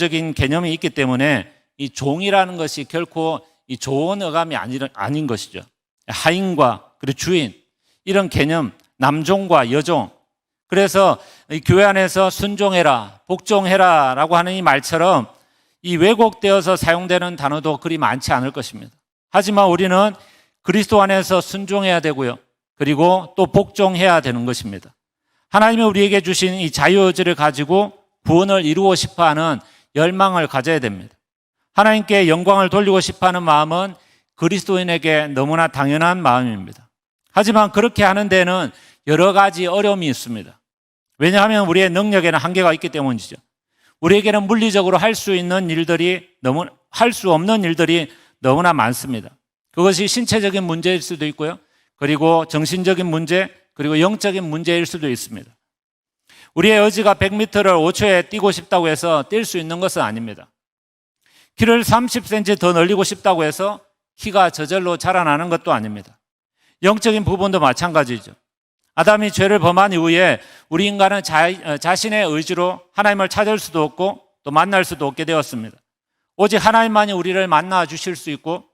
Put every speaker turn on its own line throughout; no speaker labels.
세부적인 개념이 있기 때문에 이 종이라는 것이 결코 이 좋은 어감이 아닌 것이죠. 하인과 그리고 주인 이런 개념 남종과 여종 그래서 이 교회 안에서 순종해라 복종해라라고 하는 이 말처럼 이 왜곡되어서 사용되는 단어도 그리 많지 않을 것입니다. 하지만 우리는 그리스도 안에서 순종해야 되고요. 그리고 또 복종해야 되는 것입니다. 하나님이 우리에게 주신 이 자유의지를 가지고 구원을 이루고 싶어 하는 열망을 가져야 됩니다. 하나님께 영광을 돌리고 싶어 하는 마음은 그리스도인에게 너무나 당연한 마음입니다. 하지만 그렇게 하는 데는 여러 가지 어려움이 있습니다. 왜냐하면 우리의 능력에는 한계가 있기 때문이죠. 우리에게는 물리적으로 할 수 있는 일들이 너무 할 수 없는 일들이 너무나 많습니다. 그것이 신체적인 문제일 수도 있고요. 그리고 정신적인 문제, 그리고 영적인 문제일 수도 있습니다. 우리의 의지가 100m를 5초에 뛰고 싶다고 해서 뛸 수 있는 것은 아닙니다. 키를 30cm 더 늘리고 싶다고 해서 키가 저절로 자라나는 것도 아닙니다. 영적인 부분도 마찬가지죠. 아담이 죄를 범한 이후에 우리 인간은 자, 자신의 의지로 하나님을 찾을 수도 없고 또 만날 수도 없게 되었습니다. 오직 하나님만이 우리를 만나 주실 수 있고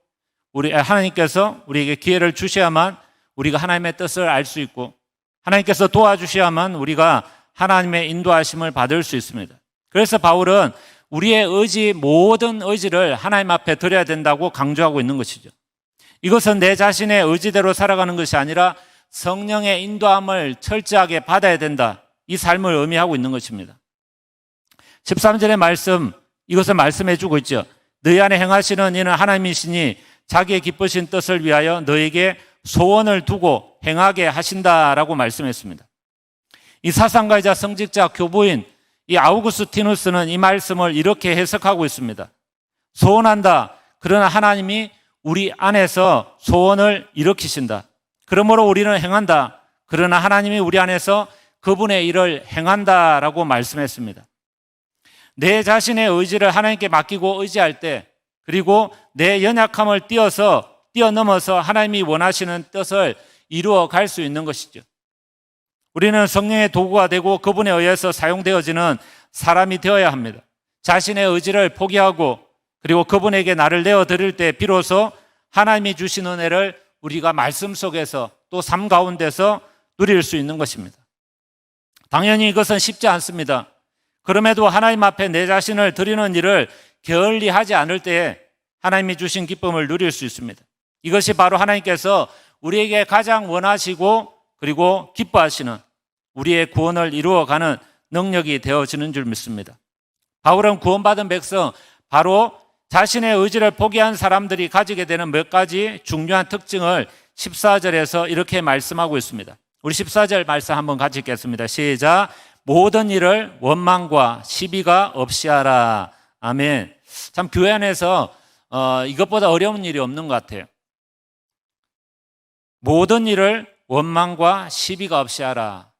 우리 하나님께서 우리에게 기회를 주셔야만 우리가 하나님의 뜻을 알 수 있고 하나님께서 도와주셔야만 우리가 하나님의 인도하심을 받을 수 있습니다. 그래서 바울은 우리의 의지 모든 의지를 하나님 앞에 드려야 된다고 강조하고 있는 것이죠. 이것은 내 자신의 의지대로 살아가는 것이 아니라 성령의 인도함을 철저하게 받아야 된다. 이 삶을 의미하고 있는 것입니다. 13절의 말씀, 이것을 말씀해 주고 있죠. 너희 안에 행하시는 이는 하나님이시니 자기의 기쁘신 뜻을 위하여 너에게 소원을 두고 행하게 하신다라고 말씀했습니다. 이 사상가이자 성직자 교부인 이 아우구스티누스는 이 말씀을 이렇게 해석하고 있습니다. 소원한다. 그러나 하나님이 우리 안에서 소원을 일으키신다. 그러므로 우리는 행한다. 그러나 하나님이 우리 안에서 그분의 일을 행한다라고 말씀했습니다. 내 자신의 의지를 하나님께 맡기고 의지할 때 그리고 내 연약함을 뛰어서 뛰어넘어서 하나님이 원하시는 뜻을 이루어 갈 수 있는 것이죠. 우리는 성령의 도구가 되고 그분에 의해서 사용되어지는 사람이 되어야 합니다. 자신의 의지를 포기하고 그리고 그분에게 나를 내어 드릴 때 비로소 하나님이 주신 은혜를 우리가 말씀 속에서 또 삶 가운데서 누릴 수 있는 것입니다. 당연히 이것은 쉽지 않습니다. 그럼에도 하나님 앞에 내 자신을 드리는 일을 게을리 하지 않을 때에 하나님이 주신 기쁨을 누릴 수 있습니다. 이것이 바로 하나님께서 우리에게 가장 원하시고 그리고 기뻐하시는 우리의 구원을 이루어가는 능력이 되어지는 줄 믿습니다. 바울은 구원받은 백성 바로 자신의 의지를 포기한 사람들이 가지게 되는 몇 가지 중요한 특징을 14절에서 이렇게 말씀하고 있습니다. 우리 14절 말씀 한번 같이 읽겠습니다. 시작. 모든 일을 원망과 시비가 없이 하라. 아멘. 참 교회 안에서 어, 이것보다 어려운 일이 없는 것 같아요. 모든 일을 원망과 시비가 없이 하라.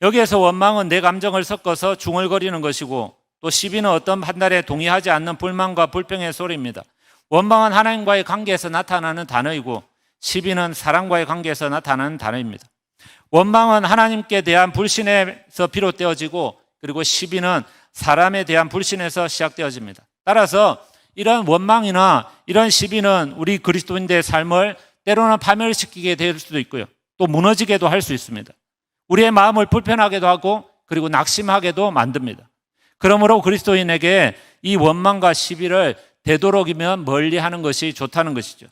여기에서 원망은 내 감정을 섞어서 중얼거리는 것이고 또 시비는 어떤 판단에 동의하지 않는 불만과 불평의 소리입니다. 원망은 하나님과의 관계에서 나타나는 단어이고 시비는 사랑과의 관계에서 나타나는 단어입니다. 원망은 하나님께 대한 불신에서 비롯되어지고 그리고 시비는 사람에 대한 불신에서 시작되어집니다. 따라서 이런 원망이나 이런 시비는 우리 그리스도인들의 삶을 때로는 파멸시키게 될 수도 있고요. 또 무너지게도 할 수 있습니다. 우리의 마음을 불편하게도 하고 그리고 낙심하게도 만듭니다. 그러므로 그리스도인에게 이 원망과 시비를 되도록이면 멀리 하는 것이 좋다는 것이죠.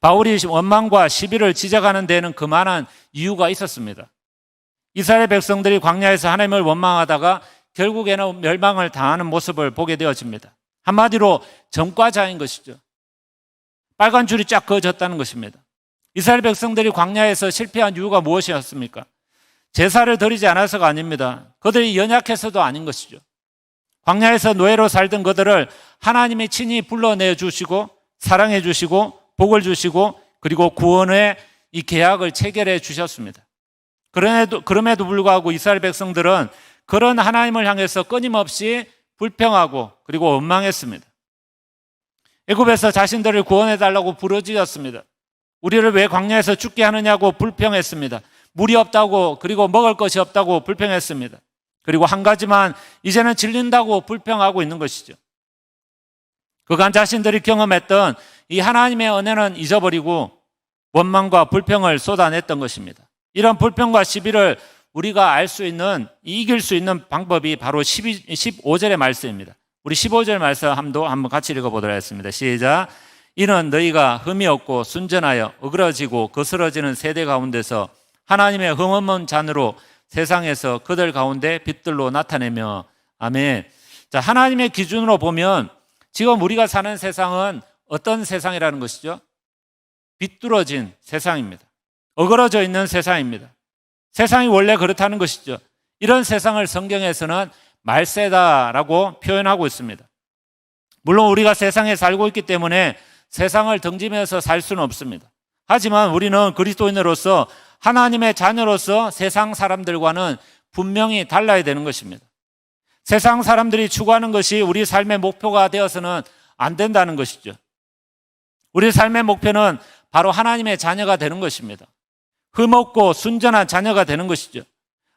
바울이 원망과 시비를 지적하는 데는 그만한 이유가 있었습니다. 이스라엘 백성들이 광야에서 하나님을 원망하다가 결국에는 멸망을 당하는 모습을 보게 되어집니다. 한마디로 전과자인 것이죠. 빨간 줄이 쫙 그어졌다는 것입니다. 이스라엘 백성들이 광야에서 실패한 이유가 무엇이었습니까? 제사를 드리지 않아서가 아닙니다. 그들이 연약해서도 아닌 것이죠. 광야에서 노예로 살던 그들을 하나님이 친히 불러내 주시고 사랑해 주시고 복을 주시고 그리고 구원의 이 계약을 체결해 주셨습니다. 그럼에도, 그럼에도 불구하고 이스라엘 백성들은 그런 하나님을 향해서 끊임없이 불평하고 그리고 원망했습니다. 애굽에서 자신들을 구원해 달라고 부르짖었습니다. 우리를 왜 광야에서 죽게 하느냐고 불평했습니다. 물이 없다고 그리고 먹을 것이 없다고 불평했습니다. 그리고 한 가지만 이제는 질린다고 불평하고 있는 것이죠. 그간 자신들이 경험했던 이 하나님의 은혜는 잊어버리고 원망과 불평을 쏟아냈던 것입니다. 이런 불평과 시비를 우리가 알 수 있는, 이길 수 있는 방법이 바로 12, 15절의 말씀입니다. 우리 15절 말씀 한번 한번 같이 읽어보도록 하겠습니다. 시작. 이는 너희가 흠이 없고 순전하여 어그러지고 거스러지는 세대 가운데서 하나님의 흠없는 잔으로 세상에서 그들 가운데 빛들로 나타내며 아멘. 자, 하나님의 기준으로 보면 지금 우리가 사는 세상은 어떤 세상이라는 것이죠? 비뚤어진 세상입니다. 어그러져 있는 세상입니다. 세상이 원래 그렇다는 것이죠. 이런 세상을 성경에서는 말세다라고 표현하고 있습니다. 물론 우리가 세상에 살고 있기 때문에 세상을 등지면서 살 수는 없습니다. 하지만 우리는 그리스도인으로서 하나님의 자녀로서 세상 사람들과는 분명히 달라야 되는 것입니다. 세상 사람들이 추구하는 것이 우리 삶의 목표가 되어서는 안 된다는 것이죠. 우리 삶의 목표는 바로 하나님의 자녀가 되는 것입니다. 흠없고 순전한 자녀가 되는 것이죠.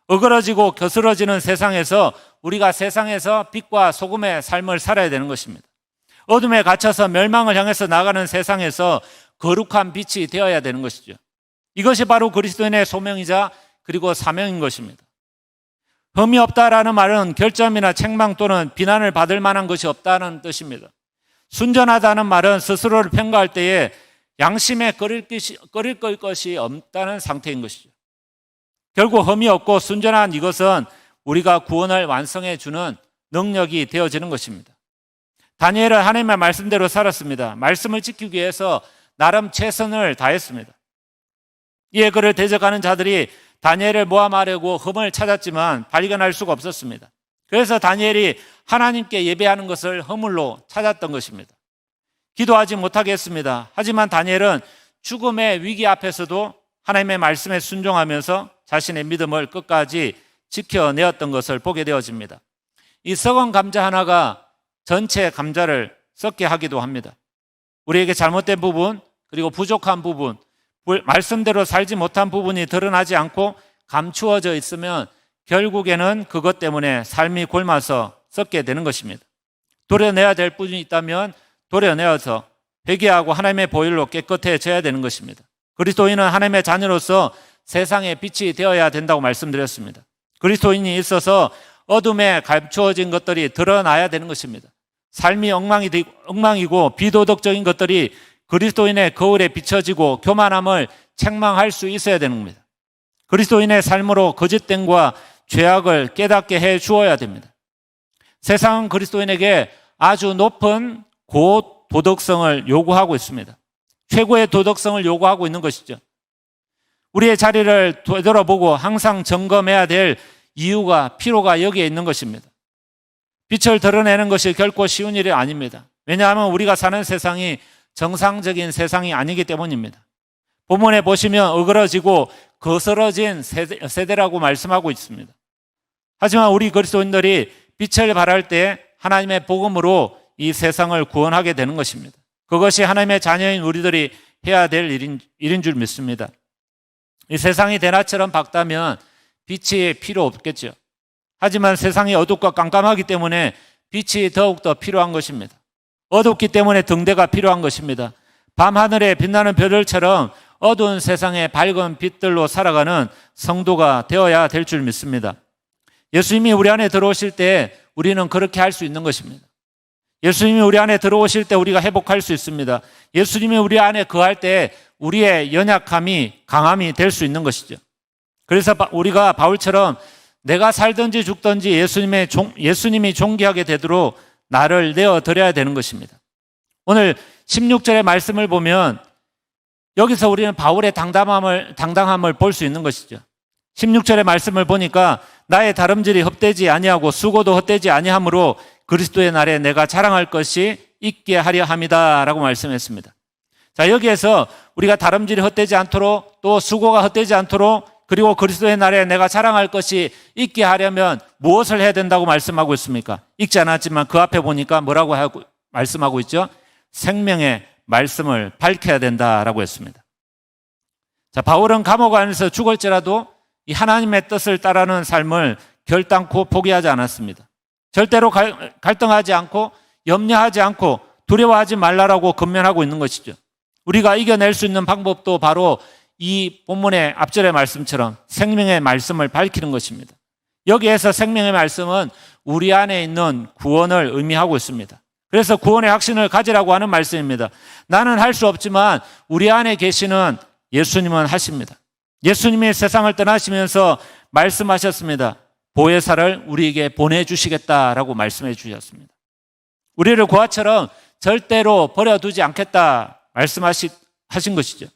어그러지고 거스러지는 세상에서 우리가 세상에서 빛과 소금의 삶을 살아야 되는 것입니다. 어둠에 갇혀서 멸망을 향해서 나가는 세상에서 거룩한 빛이 되어야 되는 것이죠. 이것이 바로 그리스도인의 소명이자 그리고 사명인 것입니다. 흠이 없다라는 말은 결점이나 책망 또는 비난을 받을 만한 것이 없다는 뜻입니다. 순전하다는 말은 스스로를 평가할 때에 양심에 꺼릴 것이 없다는 상태인 것이죠. 결국 흠이 없고 순전한 이것은 우리가 구원을 완성해 주는 능력이 되어지는 것입니다. 다니엘은 하나님의 말씀대로 살았습니다. 말씀을 지키기 위해서 나름 최선을 다했습니다. 이에 그를 대적하는 자들이 다니엘을 모함하려고 흠을 찾았지만 발견할 수가 없었습니다. 그래서 다니엘이 하나님께 예배하는 것을 허물로 찾았던 것입니다. 기도하지 못하게 했습니다. 하지만 다니엘은 죽음의 위기 앞에서도 하나님의 말씀에 순종하면서 자신의 믿음을 끝까지 지켜내었던 것을 보게 되어집니다. 이 썩은 감자 하나가 전체 감자를 썩게 하기도 합니다. 우리에게 잘못된 부분, 그리고 부족한 부분, 말씀대로 살지 못한 부분이 드러나지 않고 감추어져 있으면 결국에는 그것 때문에 삶이 골마서 썩게 되는 것입니다. 도려내야 될 부분이 있다면 도려내어서 회개하고 하나님의 보혈로 깨끗해져야 되는 것입니다. 그리스도인은 하나님의 자녀로서 세상의 빛이 되어야 된다고 말씀드렸습니다. 그리스도인이 있어서 어둠에 감추어진 것들이 드러나야 되는 것입니다. 삶이 엉망이, 엉망이고 비도덕적인 것들이 그리스도인의 거울에 비춰지고 교만함을 책망할 수 있어야 되는 겁니다. 그리스도인의 삶으로 거짓됨과 죄악을 깨닫게 해 주어야 됩니다. 세상은 그리스도인에게 아주 높은 고 도덕성을 요구하고 있습니다. 최고의 도덕성을 요구하고 있는 것이죠. 우리의 자리를 되돌아보고 항상 점검해야 될 이유가 필요가 여기에 있는 것입니다. 빛을 드러내는 것이 결코 쉬운 일이 아닙니다. 왜냐하면 우리가 사는 세상이 정상적인 세상이 아니기 때문입니다. 본문에 보시면 어그러지고 거스러진 세대, 라고 말씀하고 있습니다. 하지만 우리 그리스도인들이 빛을 발할 때 하나님의 복음으로 이 세상을 구원하게 되는 것입니다. 그것이 하나님의 자녀인 우리들이 해야 될 일인, 일인 줄 믿습니다. 이 세상이 대낮처럼 밝다면 빛이 필요 없겠죠. 하지만 세상이 어둡고 깜깜하기 때문에 빛이 더욱더 필요한 것입니다. 어둡기 때문에 등대가 필요한 것입니다. 밤하늘에 빛나는 별들처럼 어두운 세상에 밝은 빛들로 살아가는 성도가 되어야 될 줄 믿습니다. 예수님이 우리 안에 들어오실 때 우리는 그렇게 할 수 있는 것입니다. 예수님이 우리 안에 들어오실 때 우리가 회복할 수 있습니다. 예수님이 우리 안에 거할 때 우리의 연약함이 강함이 될 수 있는 것이죠. 그래서 우리가 바울처럼 내가 살든지 죽든지 예수님의 종, 예수님이 존귀하게 되도록 나를 내어 드려야 되는 것입니다. 오늘 16절의 말씀을 보면 여기서 우리는 바울의 당담함을 당당함을 볼 수 있는 것이죠. 16절의 말씀을 보니까 나의 다름질이 헛되지 아니하고 수고도 헛되지 아니하므로 그리스도의 날에 내가 자랑할 것이 있게 하려 함이다 라고 말씀했습니다. 자, 여기에서 우리가 다름질이 헛되지 않도록 또 수고가 헛되지 않도록 그리고 그리스도의 날에 내가 자랑할 것이 있게 하려면 무엇을 해야 된다고 말씀하고 있습니까? 읽지 않았지만 그 앞에 보니까 뭐라고 하고 말씀하고 있죠? 생명의 말씀을 밝혀야 된다라고 했습니다. 자, 바울은 감옥 안에서 죽을지라도 이 하나님의 뜻을 따르는 삶을 결단코 포기하지 않았습니다. 절대로 갈- 갈등하지 않고 염려하지 않고 두려워하지 말라라고 건면하고 있는 것이죠. 우리가 이겨낼 수 있는 방법도 바로 이 본문의 앞절의 말씀처럼 생명의 말씀을 밝히는 것입니다. 여기에서 생명의 말씀은 우리 안에 있는 구원을 의미하고 있습니다. 그래서 구원의 확신을 가지라고 하는 말씀입니다. 나는 할 수 없지만 우리 안에 계시는 예수님은 하십니다. 예수님이 세상을 떠나시면서 말씀하셨습니다. 보혜사를 우리에게 보내주시겠다라고 말씀해 주셨습니다. 우리를 고아처럼 절대로 버려두지 않겠다 말씀하신 것이죠.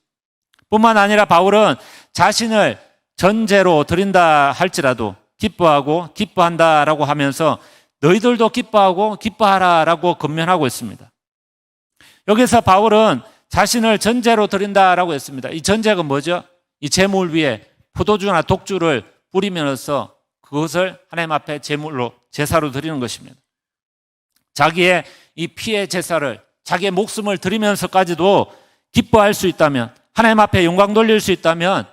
뿐만 아니라 바울은 자신을 전제로 드린다 할지라도 기뻐하고 기뻐한다라고 하면서 너희들도 기뻐하고 기뻐하라라고 건면하고 있습니다. 여기서 바울은 자신을 전제로 드린다라고 했습니다. 이 전제가 뭐죠? 이 재물 위에 포도주나 독주를 뿌리면서 그것을 하나님 앞에 제물로 제사로 드리는 것입니다. 자기의 이 피의 제사를 자기의 목숨을 드리면서까지도 기뻐할 수 있다면 하나님 앞에 영광 돌릴 수 있다면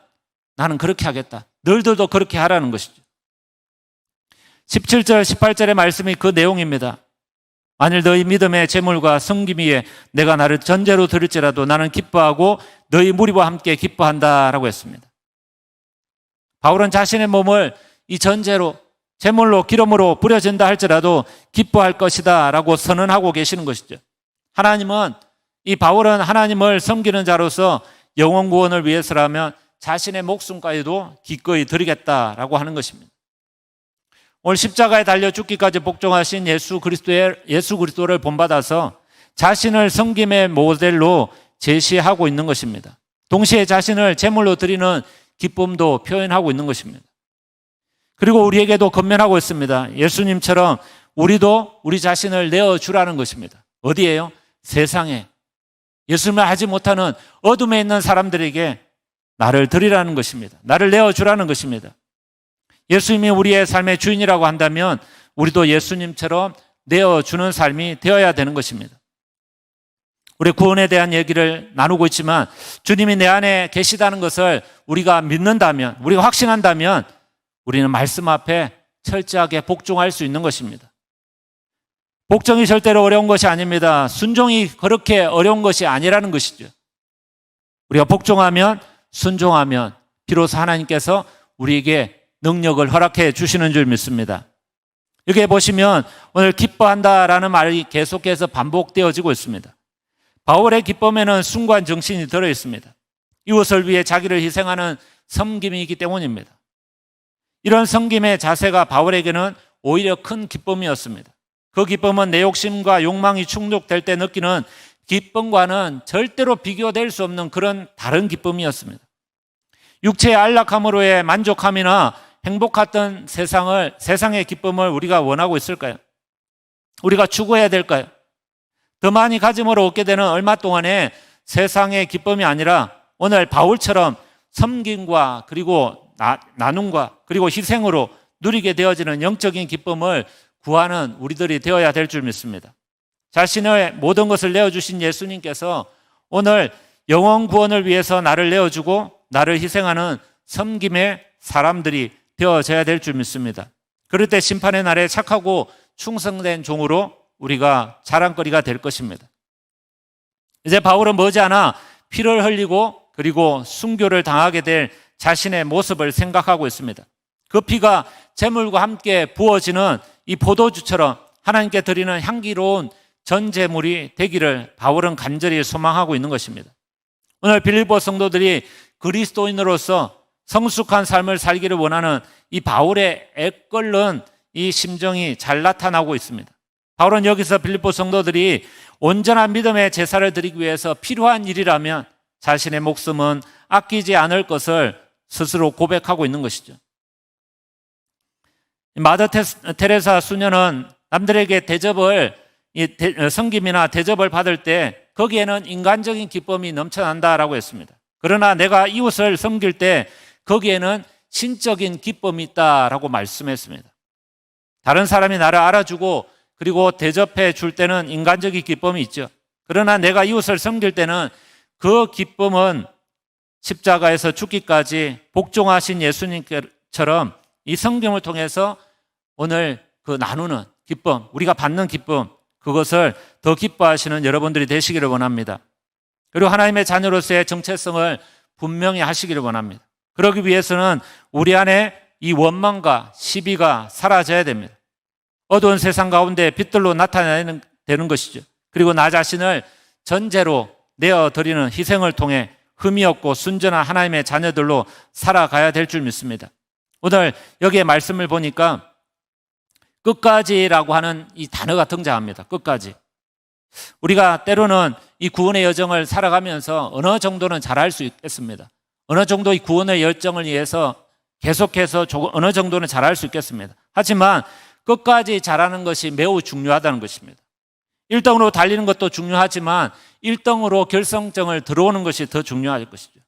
나는 그렇게 하겠다. 너희들도 그렇게 하라는 것이죠. 17절, 18절의 말씀이 그 내용입니다. 만일 너희 믿음의 재물과 성김 위에 내가 나를 전제로 드릴지라도 나는 기뻐하고 너희 무리와 함께 기뻐한다 라고 했습니다. 바울은 자신의 몸을 이 전제로 제물로 기름으로 뿌려진다 할지라도 기뻐할 것이다 라고 선언하고 계시는 것이죠. 하나님은 이 바울은 하나님을 섬기는 자로서 영원 구원을 위해서라면 자신의 목숨까지도 기꺼이 드리겠다라고 하는 것입니다. 오늘 십자가에 달려 죽기까지 복종하신 예수 그리스도의 예수 그리스도를 본받아서 자신을 섬김의 모델로 제시하고 있는 것입니다. 동시에 자신을 제물로 드리는 기쁨도 표현하고 있는 것입니다. 그리고 우리에게도 건면하고 있습니다. 예수님처럼 우리도 우리 자신을 내어 주라는 것입니다. 어디에요? 세상에. 예수님을 하지 못하는 어둠에 있는 사람들에게 나를 드리라는 것입니다. 나를 내어 주라는 것입니다. 예수님이 우리의 삶의 주인이라고 한다면 우리도 예수님처럼 내어주는 삶이 되어야 되는 것입니다. 우리 구원에 대한 얘기를 나누고 있지만 주님이 내 안에 계시다는 것을 우리가 믿는다면, 우리가 확신한다면 우리는 말씀 앞에 철저하게 복종할 수 있는 것입니다. 복종이 절대로 어려운 것이 아닙니다. 순종이 그렇게 어려운 것이 아니라는 것이죠. 우리가 복종하면, 순종하면 비로소 하나님께서 우리에게 능력을 허락해 주시는 줄 믿습니다. 여기에 보시면 오늘 기뻐한다 라는 말이 계속해서 반복되어지고 있습니다. 바울의 기쁨에는 순간 정신이 들어 있습니다. 이웃을 위해 자기를 희생하는 섬김이기 때문입니다. 이런 섬김의 자세가 바울에게는 오히려 큰 기쁨이었습니다. 그 기쁨은 내 욕심과 욕망이 충족될 때 느끼는 기쁨과는 절대로 비교될 수 없는 그런 다른 기쁨이었습니다. 육체의 안락함으로의 만족함이나 행복했던 세상을 세상의 기쁨을 우리가 원하고 있을까요? 우리가 추구해야 될까요? 더 많이 가짐으로 얻게 되는 얼마 동안에 세상의 기쁨이 아니라 오늘 바울처럼 섬김과 그리고 나, 나눔과 그리고 희생으로 누리게 되어지는 영적인 기쁨을 구하는 우리들이 되어야 될 줄 믿습니다. 자신의 모든 것을 내어주신 예수님께서 오늘 영원 구원을 위해서 나를 내어주고 나를 희생하는 섬김의 사람들이 되어져야 될 줄 믿습니다. 그럴 때 심판의 날에 착하고 충성된 종으로 우리가 자랑거리가 될 것입니다. 이제 바울은 머지않아 피를 흘리고 그리고 순교를 당하게 될 자신의 모습을 생각하고 있습니다. 그 피가 재물과 함께 부어지는 이 포도주처럼 하나님께 드리는 향기로운 전제물이 되기를 바울은 간절히 소망하고 있는 것입니다. 오늘 빌리보 성도들이 그리스도인으로서 성숙한 삶을 살기를 원하는 이 바울의 애끓는 이 심정이 잘 나타나고 있습니다. 바울은 여기서 빌립보 성도들이 온전한 믿음의 제사를 드리기 위해서 필요한 일이라면 자신의 목숨은 아끼지 않을 것을 스스로 고백하고 있는 것이죠. 마더 테레사 수녀는 남들에게 대접을 성김이나 대접을 받을 때 거기에는 인간적인 기쁨이 넘쳐난다라고 했습니다. 그러나 내가 이웃을 섬길 때 거기에는 신적인 기쁨이 있다라고 말씀했습니다. 다른 사람이 나를 알아주고 그리고 대접해 줄 때는 인간적인 기쁨이 있죠. 그러나 내가 이웃을 섬길 때는 그 기쁨은 십자가에서 죽기까지 복종하신 예수님처럼 이 성경을 통해서 오늘 그 나누는 기쁨, 우리가 받는 기쁨, 그것을 더 기뻐하시는 여러분들이 되시기를 원합니다. 그리고 하나님의 자녀로서의 정체성을 분명히 하시기를 원합니다. 그러기 위해서는 우리 안에 이 원망과 시비가 사라져야 됩니다. 어두운 세상 가운데 빛들로 나타내는 되는 것이죠. 그리고 나 자신을 전제로 내어 드리는 희생을 통해 흠이 없고 순전한 하나님의 자녀들로 살아가야 될 줄 믿습니다. 오늘 여기에 말씀을 보니까 끝까지라고 하는 이 단어가 등장합니다. 끝까지. 우리가 때로는 이 구원의 여정을 살아가면서 어느 정도는 잘할 수 있겠습니다. 어느 정도 이 구원의 열정을 위해서 계속해서 어느 정도는 잘할 수 있겠습니다. 하지만 끝까지 잘하는 것이 매우 중요하다는 것입니다. 1등으로 달리는 것도 중요하지만 1등으로 결성점을 들어오는 것이 더 중요할 것이죠.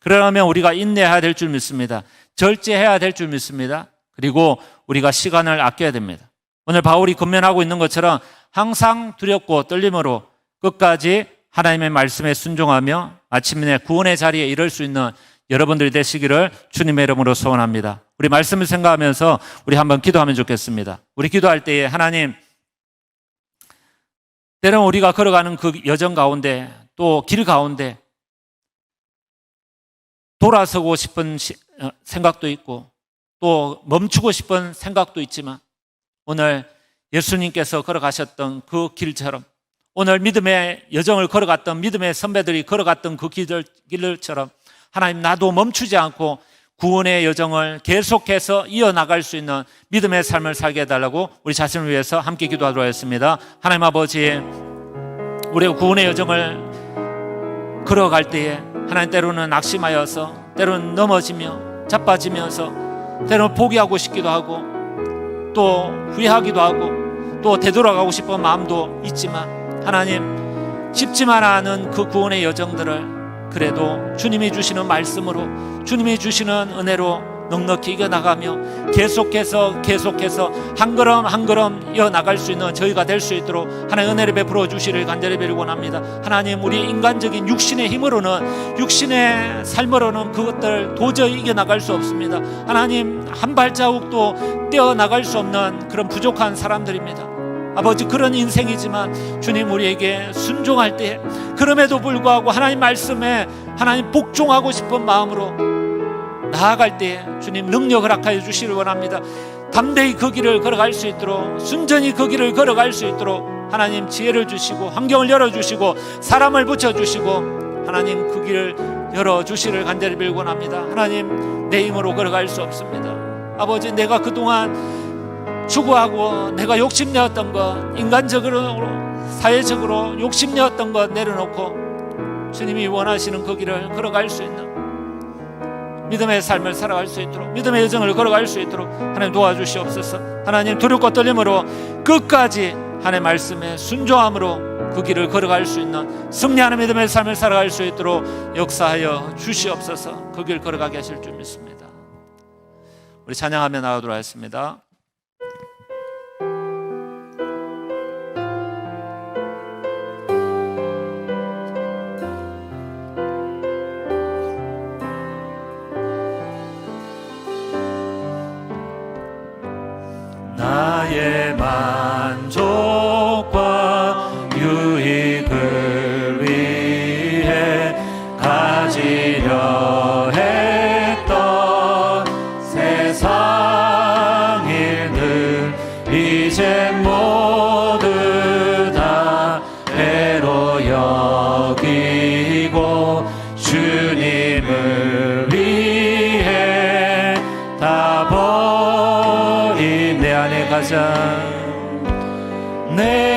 그러려면 우리가 인내해야 될 줄 믿습니다. 절제해야 될 줄 믿습니다. 그리고 우리가 시간을 아껴야 됩니다. 오늘 바울이 건면하고 있는 것처럼 항상 두렵고 떨림으로 끝까지 하나님의 말씀에 순종하며 아침에 구원의 자리에 이를 수 있는 여러분들이 되시기를 주님의 이름으로 소원합니다. 우리 말씀을 생각하면서 우리 한번 기도하면 좋겠습니다. 우리 기도할 때에 하나님 때로는 우리가 걸어가는 그 여정 가운데 또 길 가운데 돌아서고 싶은 시- 어, 생각도 있고 또 멈추고 싶은 생각도 있지만 오늘 예수님께서 걸어가셨던 그 길처럼 오늘 믿음의 여정을 걸어갔던 믿음의 선배들이 걸어갔던 그 길들, 길처럼 하나님 나도 멈추지 않고 구원의 여정을 계속해서 이어나갈 수 있는 믿음의 삶을 살게 해달라고 우리 자신을 위해서 함께 기도하도록 하겠습니다. 하나님 아버지 우리가 구원의 여정을 걸어갈 때에 하나님 때로는 낙심하여서 때로는 넘어지며 자빠지면서 때로는 포기하고 싶기도 하고 또 후회하기도 하고 또 되돌아가고 싶은 마음도 있지만 하나님 쉽지만 않은 그 구원의 여정들을 그래도 주님이 주시는 말씀으로 주님이 주시는 은혜로 넉넉히 이겨나가며 계속해서 계속해서 한 걸음 한 걸음 이어나갈 수 있는 저희가 될 수 있도록 하나님 은혜를 베풀어 주시를 간절히 빌고 원합니다. 하나님 우리 인간적인 육신의 힘으로는 육신의 삶으로는 그것들 도저히 이겨나갈 수 없습니다. 하나님 한 발자국도 떼어나갈 수 없는 그런 부족한 사람들입니다. 아버지 그런 인생이지만 주님 우리에게 순종할 때 그럼에도 불구하고 하나님 말씀에 하나님 복종하고 싶은 마음으로 나아갈 때 주님 능력을 허락하여 주시를 원합니다. 담대히 그 길을 걸어갈 수 있도록 순전히 그 길을 걸어갈 수 있도록 하나님 지혜를 주시고 환경을 열어 주시고 사람을 붙여 주시고 하나님 그 길을 열어 주시를 간절히 빌고 원합니다. 하나님 내 힘으로 걸어갈 수 없습니다. 아버지 내가 그동안 추구하고 내가 욕심내었던 것 인간적으로 사회적으로 욕심내었던 것 내려놓고 주님이 원하시는 그 길을 걸어갈 수 있는 믿음의 삶을 살아갈 수 있도록 믿음의 여정을 걸어갈 수 있도록 하나님 도와주시옵소서. 하나님 두렵고 떨림으로 끝까지 하나님의 말씀에 순종함으로 그 길을 걸어갈 수 있는 승리하는 믿음의 삶을 살아갈 수 있도록 역사하여 주시옵소서. 그 길 걸어가게 하실 줄 믿습니다. 우리 찬양하며 나가도록 하겠습니다 주님을 위해 다 버린 내 안에 가자 내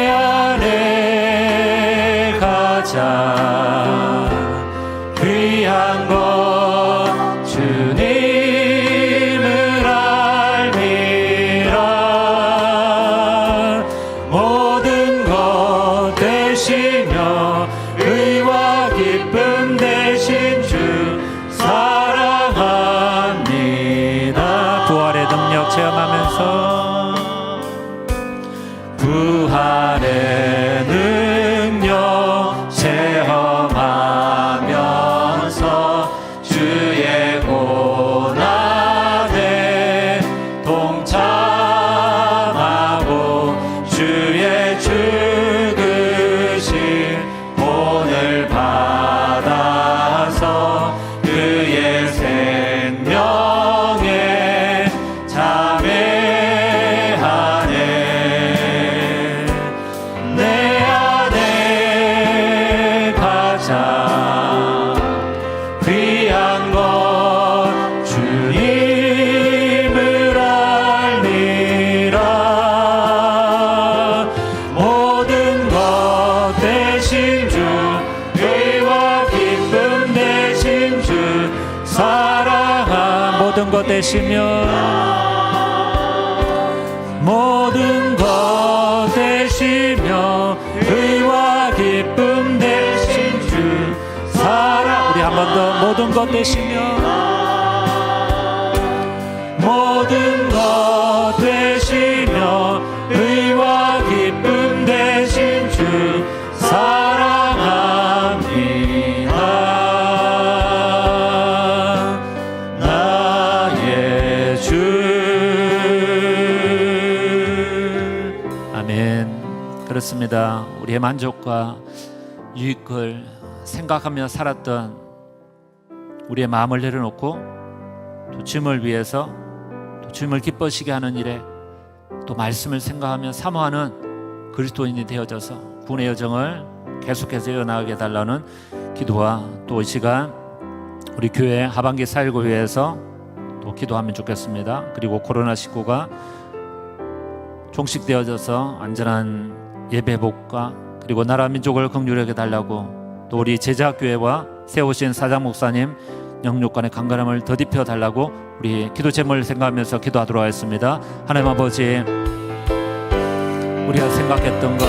그렇습니다 우리의 만족과 유익을 생각하며 살았던 우리의 마음을 내려놓고 또 주님을 위해서 또 주님을 기뻐시게 하는 일에 또 말씀을 생각하며 사모하는 그리스도인이 되어져서 군의 여정을 계속해서 이어나가게 해달라는 기도와 또 이 시간 우리 교회 하반기 4.19 위해서 또 기도하면 좋겠습니다. 그리고 코로나 19가 종식되어져서 안전한 예배복과 그리고 나라 민족을 긍휼하게 달라고 또 우리 제자교회와 세우신 사장 목사님 영육간의 강건함을 더딥혀 달라고 우리 기도 제목을 생각하면서 기도하도록 하겠습니다. 하나님 아버지 우리가 생각했던 것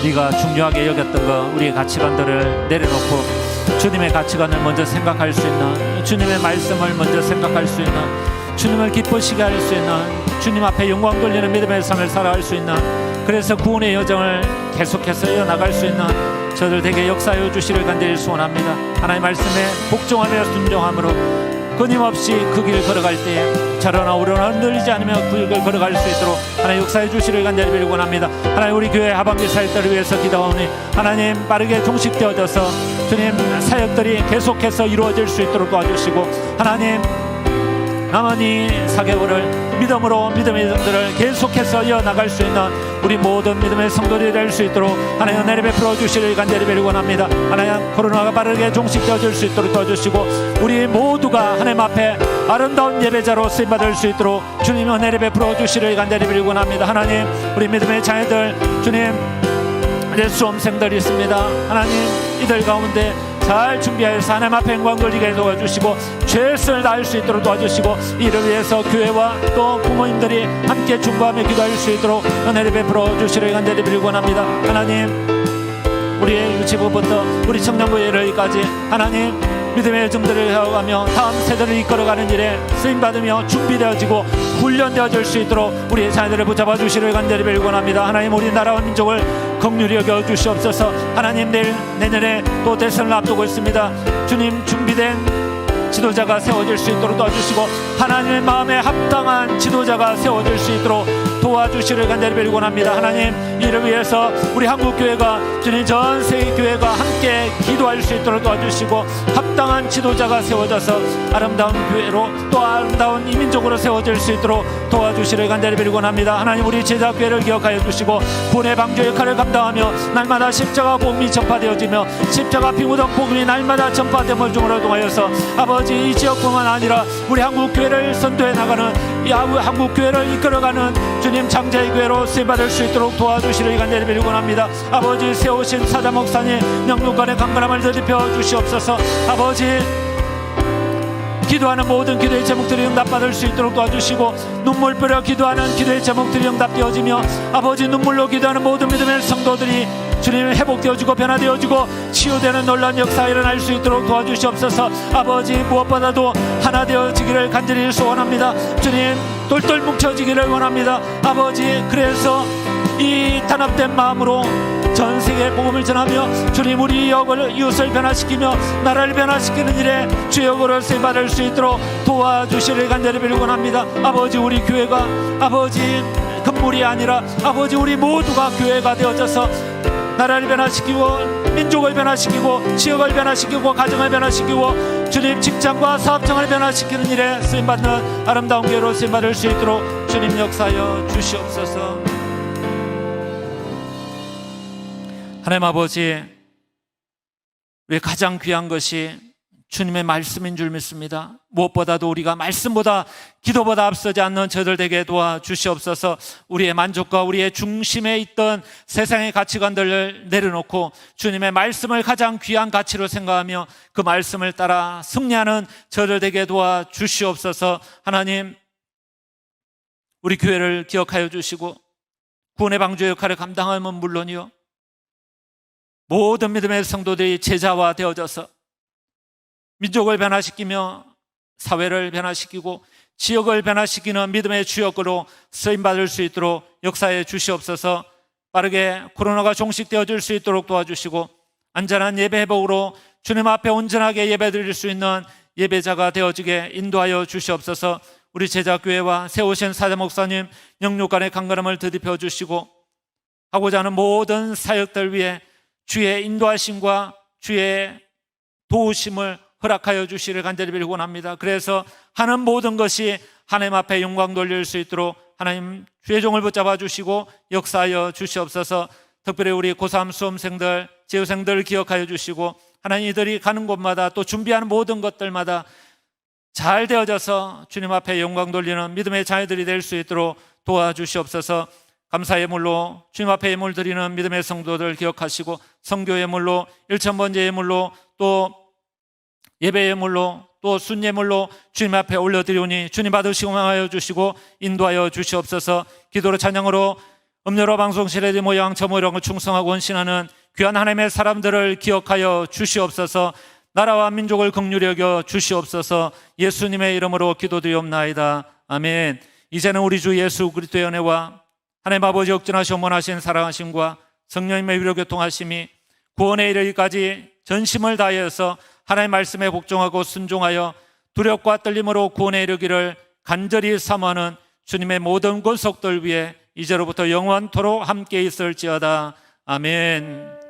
우리가 중요하게 여겼던 것 우리의 가치관들을 내려놓고 주님의 가치관을 먼저 생각할 수 있는 주님의 말씀을 먼저 생각할 수 있는 주님을 기쁘시게 할 수 있는 주님 앞에 영광 돌리는 믿음의 삶을 살아갈 수 있는 그래서 구원의 여정을 계속해서 이어나갈 수 있는 저들 되게 역사하여 주시를 간절히 소원합니다. 하나님 말씀에 복종하며 순종함으로 끊임없이 그 길 걸어갈 때에 자라나 오르나 흔들리지 않으며 그 길을 걸어갈 수 있도록 하나님 역사해 주시를 간절히 빌고 합니다. 하나님 우리 교회 하반기 사역들을 위해서 기도하오니 하나님 빠르게 종식되어져서 주님 사역들이 계속해서 이루어질 수 있도록 도와주시고 하나님 남은 이 4개월을 믿음으로 믿음의 이들을 계속해서 이어나갈 수 있는 우리 모든 믿음의 성도들이 될 수 있도록 하나님 은혜를 베풀어 주시를 간절히 빌고 합니다 하나님 코로나가 빠르게 종식되어질 수 있도록 도와주시고 우리 모두가 하나님 앞에 아름다운 예배자로 쓰임받을 수 있도록 주님 은혜를 베풀어 주시를 간절히 빌고 합니다 하나님 우리 믿음의 자녀들 주님 이제 수험생들이 있습니다. 하나님 이들 가운데 잘 준비하여서 하나님 앞에 영광 돌리게 도와주시고 최선을 다할 수 있도록 도와주시고 이를 위해서 교회와 또 부모님들이 함께 중보하며 기도할 수 있도록 은혜를 베풀어 주시를 간절히 빌고 합니다. 하나님 우리의 유치부부터 우리 청년부에 이르기까지 하나님 믿음의 정들을 해가며 다음 세대를 이끌어가는 일에 쓰임받으며 준비되어지고 훈련되어질 수 있도록 우리의 자녀들을 붙잡아 주시를 간절히 빌고 합니다 하나님 우리 나라와 민족을 긍휼히 여겨 주시옵소서. 하나님 내일 내년에 또 대선을 앞두고 있습니다. 주님 준비된 지도자가 세워질 수 있도록 도와주시고 하나님의 마음에 합당한 지도자가 세워질 수 있도록 도와주시를 간절히 빌고 합니다. 하나님 이를 위해서 우리 한국 교회가 주님 전 세계 교회가 함께 기도할 수 있도록 도와주시고 합당한 지도자가 세워져서 아름다운 교회로 또 아름다운 이민족으로 세워질 수 있도록 도와주시를 간절히 빌고 합니다. 하나님 우리 제자 교회를 기억하여 주시고 분의 방주 역할을 감당하며 날마다 십자가 복음이 전파되어지며 십자가 피무덕 복음이 날마다 전파됨을 중으로 통하여서 아버지 이 지역뿐만 아니라 우리 한국 교회를 선도해 나가는 이 한국 교회를 이끌어가는 주님 장자의 교회로 쓰임받을 수 있도록 도와주시를 간절히 빌고 합니다. 아버지 세우신 사자 목사님 영육간의 강건함을 더입혀 주시옵소서. 아버지 기도하는 모든 기도의 제목들이 응답받을 수 있도록 도와주시고 눈물 뿌려 기도하는 기도의 제목들이 응답되어지며 아버지 눈물로 기도하는 모든 믿음의 성도들이 주님 회복되어지고 변화되어지고 치유되는 놀라운 역사 일어날 수 있도록 도와주시옵소서. 아버지 무엇보다도 하나 되어지기를 간절히 소원합니다. 주님 똘똘 뭉쳐지기를 원합니다. 아버지 그래서 이 단합된 마음으로 전 세계 복음을 전하며 주님 우리 역을 이웃을 변화시키며 나라를 변화시키는 일에 주역으로 쓰임받을 수 있도록 도와주시를 간절히 빌곤 합니다. 아버지 우리 교회가 아버지 건물이 아니라 아버지 우리 모두가 교회가 되어져서 나라를 변화시키고 민족을 변화시키고 지역을 변화시키고 가정을 변화시키고 주님 직장과 사업장을 변화시키는 일에 쓰임받는 아름다운 교회로 쓰임받을 수 있도록 주님 역사하여 주시옵소서. 하나님 아버지 우리 가장 귀한 것이 주님의 말씀인 줄 믿습니다. 무엇보다도 우리가 말씀보다 기도보다 앞서지 않는 저들 되게 도와 주시옵소서. 우리의 만족과 우리의 중심에 있던 세상의 가치관들을 내려놓고 주님의 말씀을 가장 귀한 가치로 생각하며 그 말씀을 따라 승리하는 저들 되게 도와 주시옵소서. 하나님 우리 교회를 기억하여 주시고 구원의 방주 역할을 감당하면 물론이요. 모든 믿음의 성도들이 제자화 되어져서 민족을 변화시키며 사회를 변화시키고 지역을 변화시키는 믿음의 주역으로 쓰임받을 수 있도록 역사에 주시옵소서. 빠르게 코로나가 종식되어질 수 있도록 도와주시고 안전한 예배 회복으로 주님 앞에 온전하게 예배 드릴 수 있는 예배자가 되어지게 인도하여 주시옵소서. 우리 제자교회와 세우신 사대 목사님 영육 간의 강건함을 드디펴 주시고 하고자 하는 모든 사역들 위해 주의 인도하심과 주의 도우심을 허락하여 주시를 간절히 빌고 원합니다. 그래서 하는 모든 것이 하나님 앞에 영광 돌릴 수 있도록 하나님 주의 종을 붙잡아 주시고 역사하여 주시옵소서. 특별히 우리 고3 수험생들, 재우생들 기억하여 주시고 하나님 이들이 가는 곳마다 또 준비하는 모든 것들마다 잘 되어져서 주님 앞에 영광 돌리는 믿음의 자녀들이 될 수 있도록 도와주시옵소서. 감사의 물로 주님 앞에 예물 드리는 믿음의 성도들 기억하시고 성교 예물로 일천 번째 예물로 또 예배 예물로 또 순예물로 주님 앞에 올려드리오니 주님 받으시고 하여 주시고 인도하여 주시옵소서. 기도로 찬양으로 음료로 방송실에 모양 저 모양을 충성하고 원신하는 귀한 하나님의 사람들을 기억하여 주시옵소서. 나라와 민족을 극률히 여겨 주시옵소서. 예수님의 이름으로 기도드리옵나이다. 아멘. 이제는 우리 주 예수 그리스도의 은혜와 하나님 아버지 역전하시 원하신 사랑하심과 성령님의 위로 교통하심이 구원에 이르기까지 전심을 다하여서 하나님 말씀에 복종하고 순종하여 두렵과 떨림으로 구원에 이르기를 간절히 사모하는 주님의 모든 권속들 위해 이제로부터 영원토록 함께 있을지어다 아멘.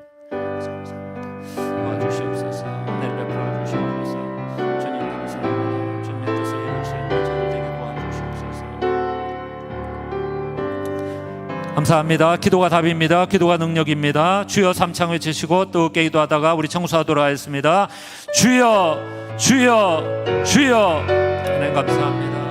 감사합니다. 기도가 답입니다. 기도가 능력입니다. 주여 삼창 외치시고 뜨겁게 기도하다가 우리 청소하도록 하겠습니다. 주여, 주여, 주여. 하나님 감사합니다.